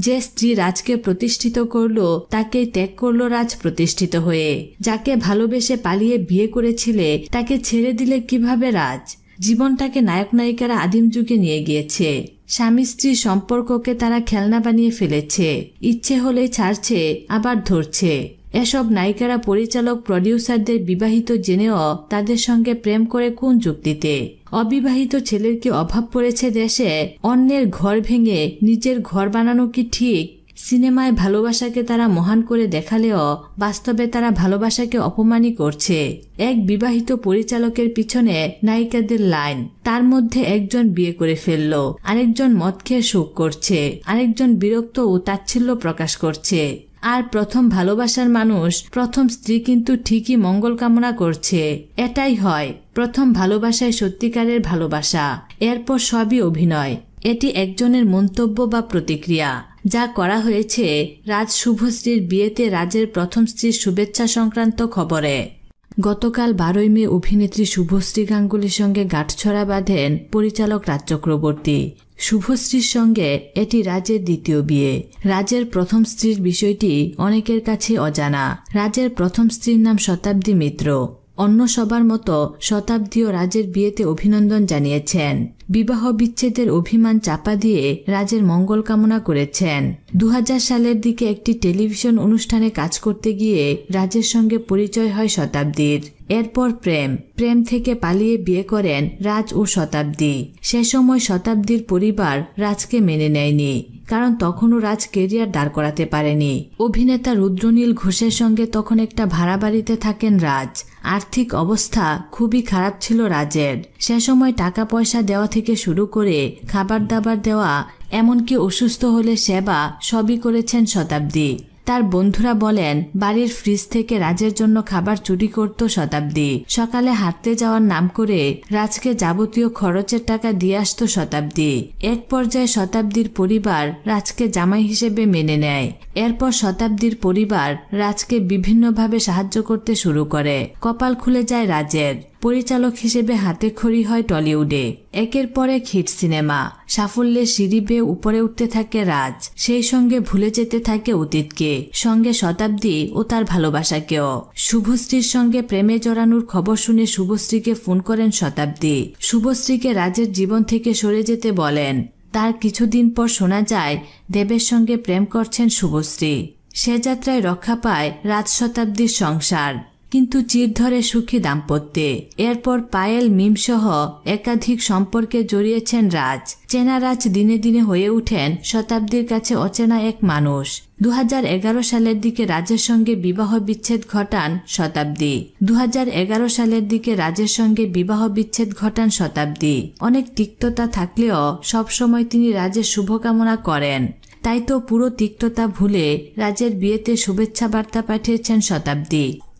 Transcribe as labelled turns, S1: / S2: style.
S1: যে স্ত্রী রাজকে প্রতিষ্ঠিত করল, তাকেই ত্যাগ করল রাজ প্রতিষ্ঠিত হয়ে। যাকে ভালোবেসে পালিয়ে বিয়ে করেছিলে, তাকে ছেড়ে দিলে কীভাবে রাজ? জীবনটাকে নায়ক নায়িকারা আদিম যুগে নিয়ে গিয়েছে। স্বামী স্ত্রী সম্পর্ককে তারা খেলনা বানিয়ে ফেলেছে। ইচ্ছে হলেই ছাড়ছে, আবার ধরছে। এসব নায়িকারা পরিচালক, প্রডিউসারদের বিবাহিত জেনেও তাদের সঙ্গে প্রেম করে কোন যুক্তিতে? অবিবাহিত ছেলের কি অভাব পড়েছে দেশে? অন্যের ঘর ভেঙে নিজের ঘর বানানো কি ঠিক? সিনেমায় ভালোবাসাকে তারা মহান করে দেখালেও বাস্তবে তারা ভালোবাসাকে অপমানই করছে। এক বিবাহিত পরিচালকের পিছনে নায়িকাদের লাইন, তার মধ্যে একজন বিয়ে করে ফেলল, আরেকজন মদ খেয়ে শোক করছে, আরেকজন বিরক্ত ও তাচ্ছিল্য প্রকাশ করছে। আর প্রথম ভালোবাসার মানুষ, প্রথম স্ত্রী কিন্তু ঠিকই মঙ্গল কামনা করছে। এটাই হয়, প্রথম ভালোবাসায় সত্যিকারের ভালোবাসা। এরপর সবই অভিনয়। এটি একজনের মন্তব্য বা প্রতিক্রিয়া। যা করা হয়েছে রাজ শুভশ্রীর বিয়েতে রাজের প্রথম স্ত্রীর শুভেচ্ছা সংক্রান্ত খবরে। গতকাল বারোই মে অভিনেত্রী শুভশ্রী গাঙ্গুলির সঙ্গে গাঁটছড়া বাঁধেন পরিচালক রাজ চক্রবর্তী। শুভশ্রীর সঙ্গে এটি রাজের দ্বিতীয় বিয়ে। রাজের প্রথম স্ত্রীর বিষয়টি অনেকের কাছে অজানা। রাজের প্রথম স্ত্রীর নাম শতাব্দী মিত্র। অন্য সবার মতো শতাব্দীও রাজের বিয়েতে অভিনন্দন জানিয়েছেন। বিবাহ বিচ্ছেদের অভিমান চাপা দিয়ে রাজের মঙ্গল কামনা করেছেন। দু হাজার সালের দিকে একটি টেলিভিশন অনুষ্ঠানে কাজ করতে গিয়ে রাজের সঙ্গে পরিচয় হয় শতাব্দীর। এরপর প্রেম। প্রেম থেকে পালিয়ে বিয়ে করেন রাজ ও শতাব্দী। সে সময় শতাব্দীর পরিবার রাজকে মেনে নেয়নি, কারণ তখনও রাজ কেরিয়ার দাঁড় করাতে পারেনি। অভিনেতা রুদ্রনীল ঘোষের সঙ্গে তখন একটা ভাড়া বাড়িতে থাকেন রাজ। আর্থিক অবস্থা খুবই খারাপ ছিল রাজের। সে সময় টাকা পয়সা দেওয়া থেকে শুরু করে খাবার দাবার দেওয়া, এমনকি অসুস্থ হলে সেবা সবই করেছেন শতাব্দী। তার বন্ধুরা বলেন, বাড়ির ফ্রিজ থেকে রাজের জন্য খাবার চুরি করত শতাব্দী। সকালে হাঁটতে যাওয়ার নাম করে রাজকে যাবতীয় খরচের টাকা দিয়ে আসত শতাব্দী। এক পর্যায়ে শতাব্দীর পরিবার রাজকে জামাই হিসেবে মেনে নেয়। এরপর শতাব্দীর পরিবার রাজকে বিভিন্নভাবে সাহায্য করতে শুরু করে। কপাল খুলে যায় রাজের। পরিচালক হিসেবে হাতে খড়ি হয় টলিউডে। একের পর এক হিট সিনেমা। সাফল্যের সিঁড়ি বেয়ে উপরে উঠতে থাকে রাজ। সেই সঙ্গে ভুলে যেতে থাকে অতীতকে সঙ্গে শতাব্দী ও তার ভালোবাসাকেও। শুভশ্রীর সঙ্গে প্রেমে জড়ানোর খবর শুনে শুভশ্রীকে ফোন করেন শতাব্দী। শুভশ্রীকে রাজের জীবন থেকে সরে যেতে বলেন। তার কিছুদিন পর শোনা যায়, দেবের সঙ্গে প্রেম করছেন শুভশ্রী। সে যাত্রায় রক্ষা পায় রাজ শতাব্দীর সংসার। কিন্তু চির ধরে সুখী দাম্পত্যে। এরপর পায়েল, মিমসহ একাধিক সম্পর্কে জড়িয়েছেন রাজ। চেনা রাজ দিনে দিনে হয়ে উঠেন শতাব্দীর কাছে অচেনা এক মানুষ। দু হাজার এগারো সালের দিকে রাজের সঙ্গে বিবাহ বিচ্ছেদ ঘটান শতাব্দী। দু হাজার এগারো সালের দিকে রাজের সঙ্গে বিবাহ বিচ্ছেদ ঘটান শতাব্দী। অনেক তিক্ততা থাকলেও সবসময় তিনি রাজের শুভকামনা করেন। তাই তো পুরো তিক্ততা ভুলে রাজের বিয়েতে শুভেচ্ছা বার্তা পাঠিয়েছেন শতাব্দী।